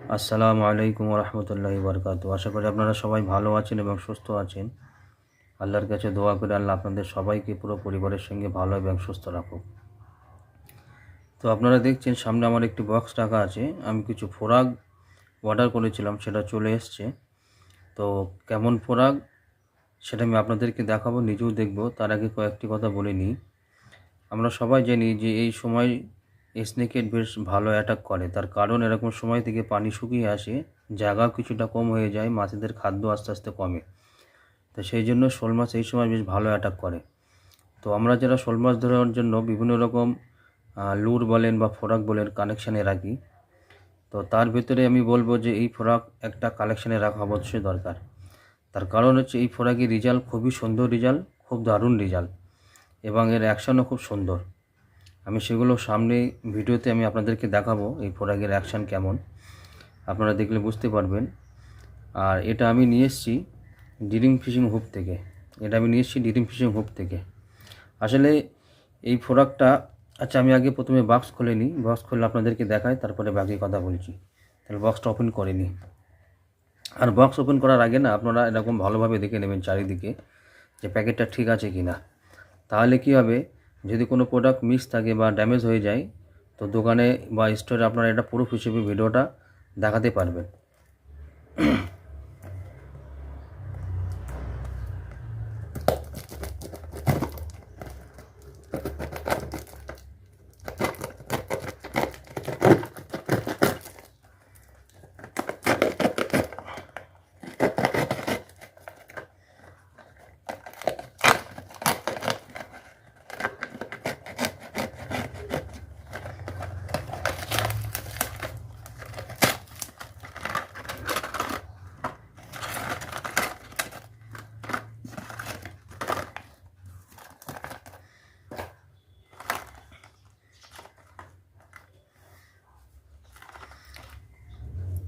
আসসালামু আলাইকুম রহমতুল্লাহি বরকাত আশা করি আপনারা সবাই ভালো আছেন এবং সুস্থ আছেন। আল্লাহর কাছে দোয়া করে আল্লাহ আপনাদের সবাইকে পুরো পরিবারের সঙ্গে ভালো এবং সুস্থ রাখুক। তো আপনারা দেখছেন, সামনে আমার একটি বক্স রাখা আছে। আমি কিছু ফোরাক অর্ডার করেছিলাম, সেটা চলে এসছে। তো কেমন ফোরাক সেটা আমি আপনাদেরকে দেখাবো, নিজেও দেখব। তার আগে কয়েকটি কথা বলে নিই। আমরা সবাই জানি যে এই সময় স্নেকের বেশ ভালো অ্যাটাক করে। তার কারণ এরকম সময় থেকে পানি শুকিয়ে আসে জায়গা কিছুটা কম হয়ে যায়, মাছেদের খাদ্য আস্তে আস্তে কমে। তো সেই জন্য শোল মাছ এই সময় বেশ ভালো অ্যাটাক করে। তো আমরা যারা শোল মাছ ধরার জন্য বিভিন্ন রকম লুর বলেন বা ফোরাক বলেন কানেকশানে রাখি। তো তার ভিতরে আমি বলব যে এই ফোরাক একটা কালেকশানে রাখা অবশ্যই দরকার। তার কারণ হচ্ছে এই ফোরাকের রেজাল্ট খুবই সুন্দর রেজাল্ট খুব দারুণ রেজাল্ট এবং এর অ্যাকশানও খুব সুন্দর। আমি সেগুলো সামনে ভিডিওতে আমি আপনাদেরকে দেখাবো এই ফোরাকের অ্যাকশান কেমন। আপনারা দেখলে বুঝতে পারবেন। আর এটা আমি নিয়ে এসেছি ডিরিং ফিশিং হুপ থেকে। এটা আমি নিয়ে এসেছি ডিরিং ফিশিং হুপ থেকে। আসলে এই ফোরাকটা আচ্ছা আমি আগে প্রথমে বক্স খুলে নিই। বক্স খুলে আপনাদেরকে দেখাই, তারপরে বাকি কথা বলছি। তাহলে বক্সটা ওপেন করে নিই। আর বক্স ওপেন করার আগে না, আপনারা এরকম ভালোভাবে দেখে নেবেন চারিদিকে যে প্যাকেটটা ঠিক আছে কি না তাহলে কি হবে যদি কোনো প্রোডাক্ট মিস থাকে বা ড্যামেজ হয়ে যায়, তো দোকানে বা স্টোরে আপনারা এটা প্রুফ হিসেবে ভিডিওটা দেখাতে পারবেন।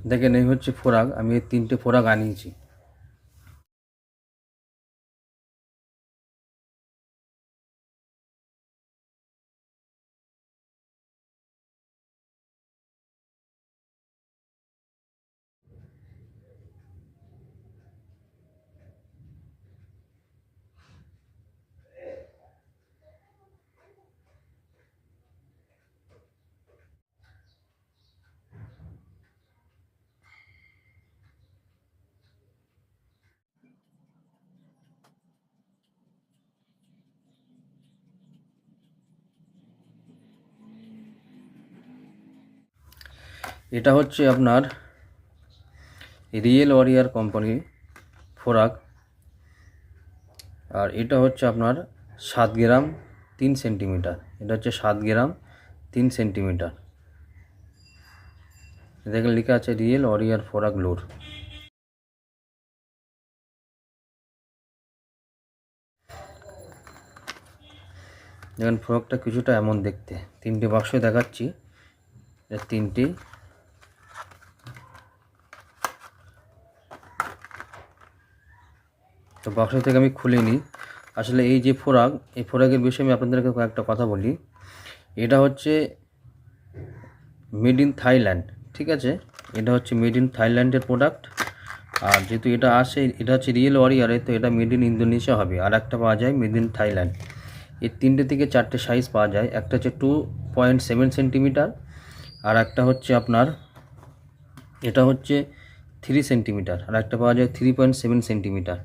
দেখেন এই হচ্ছে ফোরাক আমি এই তিনটে ফোরাক আনিয়েছি। এটা হচ্ছে আপনার রিয়েল ওয়ারিয়ার কোম্পানি ফোরাক। আর এটা হচ্ছে আপনার সাত গ্রাম, তিন সেন্টিমিটার। এটা হচ্ছে সাত গ্রাম, তিন সেন্টিমিটার। দেখেন, লেখা আছে রিয়েল ওয়ারিয়ার ফোরাক লোর। দেখেন, ফ্রকটা কিছুটা এমন দেখতে। তিনটে বাক্স দেখাচ্ছি। তিনটি তো বাক্স থেকে আমি খুলে নিই আসলে এই যে ফোরাক, এই ফোরাকের বিষয়ে আমি আপনাদেরকে কয়েকটা কথা বলি। এটা হচ্ছে মেড ইন থাইল্যান্ড ঠিক আছে? এটা হচ্ছে মেড ইন থাইল্যান্ডের প্রোডাক্ট আর যেহেতু এটা আসে, এটা হচ্ছে রিয়েল ওয়ারিয়ারে তো এটা মেড ইন ইন্দোনেশিয়া হবে। আর একটা পাওয়া যায় মেড ইন থাইল্যান্ড এর তিনটে থেকে চারটে সাইজ পাওয়া যায়। একটা হচ্ছে টু পয়েন্ট সেভেন সেন্টিমিটার আর একটা হচ্ছে আপনার, এটা হচ্ছে থ্রি সেন্টিমিটার আর একটা পাওয়া যায় থ্রি পয়েন্ট সেভেন সেন্টিমিটার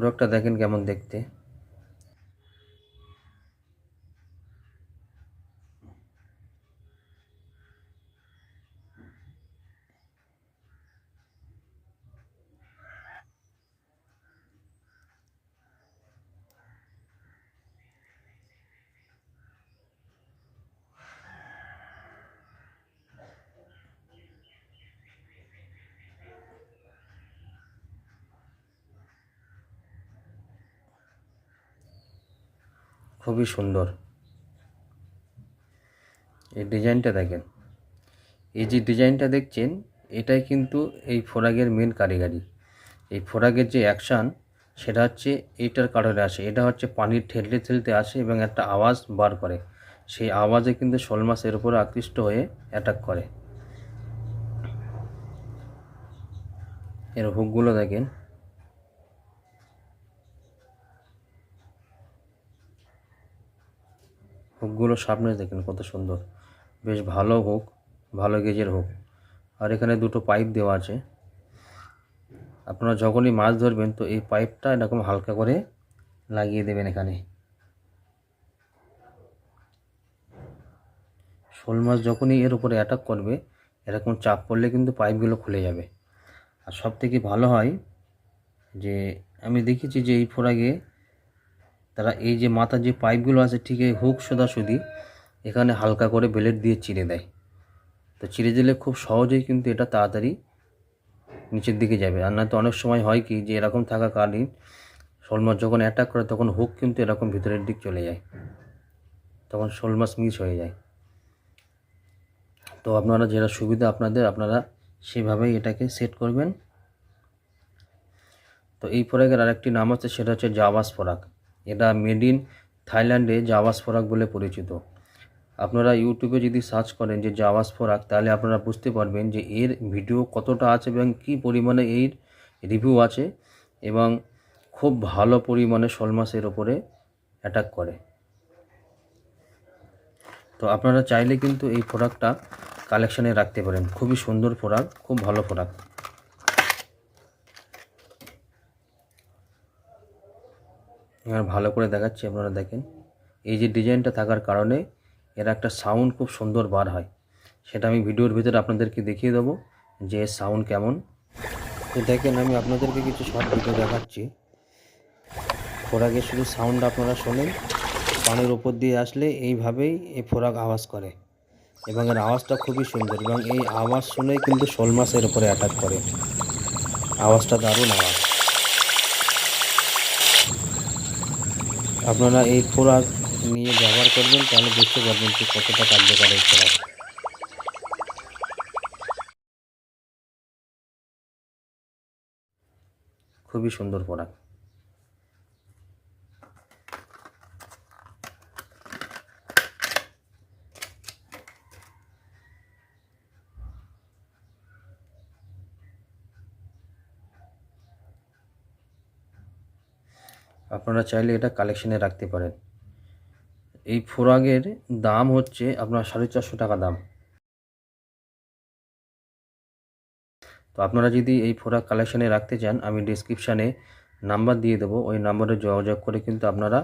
প্রোডাক্টটা দেখেন কেমন দেখতে। খুবই সুন্দর। এই ডিজাইনটা দেখেন। এই যে ডিজাইনটা দেখছেন, এটাই কিন্তু এই ফোরাগের মেন কারিগরি। এই ফোরাগের যে অ্যাকশান সেটা হচ্ছে এইটার কারণে আসে। এটা হচ্ছে পানির ঠেলতে ঠেলতে আসে এবং একটা আওয়াজ বার করে। সেই আওয়াজে কিন্তু শোল মাছ এর উপরে আকৃষ্ট হয়ে অ্যাটাক করে। এর হুকগুলো দেখেন। হুকগুলো সামনে দেখেন কত সুন্দর। বেশ ভালো হুক, ভালো গেজের হুক। আর এখানে দুটো পাইপ দেওয়া আছে। আপনারা যখনই মাছ ধরবেন, তো এই পাইপটা এরকম হালকা করে লাগিয়ে দেবেন এখানে। শোল মাছ যখনই এর উপরে অ্যাটাক করবে, এরকম চাপ পড়লে কিন্তু পাইপগুলো খুলে যাবে। আর সব থেকে ভালো হয় যে, আমি দেখেছি যে এই ফোরাগে তারা এই যে মাথার যে পাইপগুলো আছে, ঠিক এই হুক সোদাসুদি এখানে হালকা করে বেলেট দিয়ে চিড়ে দেয়। তো চিড়ে দিলে খুব সহজেই কিন্তু এটা তাড়াতাড়ি নিচের দিকে যাবে। আর না তো অনেক সময় হয় কি যে এরকম থাকাকালীন শোল মাছ যখন অ্যাটাক করে, তখন হুক কিন্তু এরকম ভিতরের দিক চলে যায়। তখন শোল মাছ মিস হয়ে যায়। তো আপনারা যেটা সুবিধা আপনাদের, আপনারা সেভাবেই এটাকে সেট করবেন। তো এই ফরাকের আরেকটি নাম আছে, সেটা হচ্ছে জাভাস ফরাক এটা মেড ইন থাইল্যান্ডে জাভাস ফরাক বলে পরিচিত। আপনারা ইউটিউবে যদি সার্চ করেন যে জাভাস ফরাক তাহলে আপনারা বুঝতে পারবেন যে এর ভিডিও কতটা আছে এবং কী পরিমাণে এর রিভিউ আছে এবং খুব ভালো পরিমাণে শোল ওপরে অ্যাটাক করে। তো আপনারা চাইলে কিন্তু এই প্রোডাক্টটা কালেকশানে রাখতে পারেন। খুবই সুন্দর প্রোডাক্ট খুব ভালো প্রোডাক্ট এবার ভালো করে দেখাচ্ছি আপনারা দেখেন। এই যে ডিজাইনটা থাকার কারণে এর একটা সাউন্ড খুব সুন্দর বার হয়। সেটা আমি ভিডিওর ভিতরে আপনাদেরকে দেখিয়ে দেবো যে সাউন্ড কেমন। তো দেখেন, আমি আপনাদেরকে কিছু শর্ট ভিডিও দেখাচ্ছি। ফোরাকের শুধু সাউন্ড আপনারা শোনেন পানির ওপর দিয়ে আসলে এইভাবেই এই ফোরাক আওয়াজ করে। এবং এর আওয়াজটা খুবই সুন্দর, এবং এই আওয়াজ শুনেই কিন্তু শোল মাছের উপরে অ্যাটাক করে। আওয়াজটা দারুণ আওয়াজ। আপনারা এই খোরাক নিয়ে ব্যবহার করবেন, তাহলে বুঝতে পারবেন যে কতটা কার্যকর এই খোরাক। খুবই সুন্দর ফোরাক আপনারা চাইলে এটা কালেকশনে রাখতে পারেন। এই ফোরাগের দাম হচ্ছে আপনার সাড়ে চারশো টাকা দাম। তো আপনারা যদি এই ফোরাক কালেকশনে রাখতে চান, আমি ডিসক্রিপশানে নাম্বার দিয়ে দেবো। ওই নাম্বারে যোগাযোগ করে কিন্তু আপনারা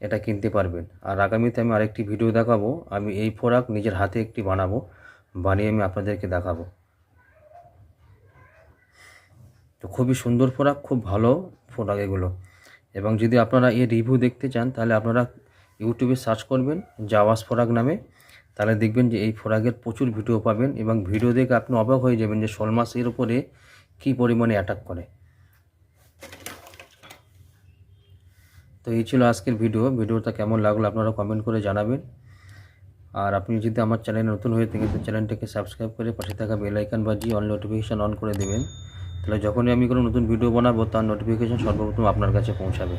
এটা কিনতে পারবেন। আর আগামীতে আমি আরেকটি ভিডিও দেখাবো। আমি এই ফোরাক নিজের হাতে একটি বানাবো, বানিয়ে আমি আপনাদেরকে দেখাবো। তো খুবই সুন্দর ফোরাক খুব ভালো ফোরাক এগুলো। এবং যদি আপনারা এর রিভিউ দেখতে চান, তাহলে আপনারা ইউটিউবে সার্চ করবেন জাওয়াস ফোরাক নামে। তাহলে দেখবেন যে এই ফোরাকের প্রচুর ভিডিও পাবেন এবং ভিডিও দেখে আপনি অবাক হয়ে যাবেন যে শোল মাছের উপরে কী পরিমাণে অ্যাটাক করে। তো এই ছিল আজকের ভিডিও ভিডিওটা কেমন লাগল আপনারা কমেন্ট করে জানাবেন। আর আপনি যদি আমার চ্যানেলে নতুন হয়ে থাকেন, তো চ্যানেলটাকে সাবস্ক্রাইব করে পাশে থাকা বেল আইকন বাজিয়ে অন নোটিফিকেশান অন করে দেবেন। তাহলে যখনই আমি কোনো নতুন ভিডিও বানাবো, তার নোটিফিকেশান সর্বপ্রথম আপনার কাছে পৌঁছাবে।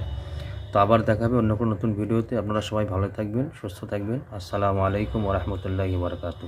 তো আবার দেখাবে অন্য কোনো নতুন ভিডিওতে আপনারা সবাই ভালো থাকবেন, সুস্থ থাকবেন। আসসালামু আলাইকুম ওরহমতুল্লাহি বারকাতু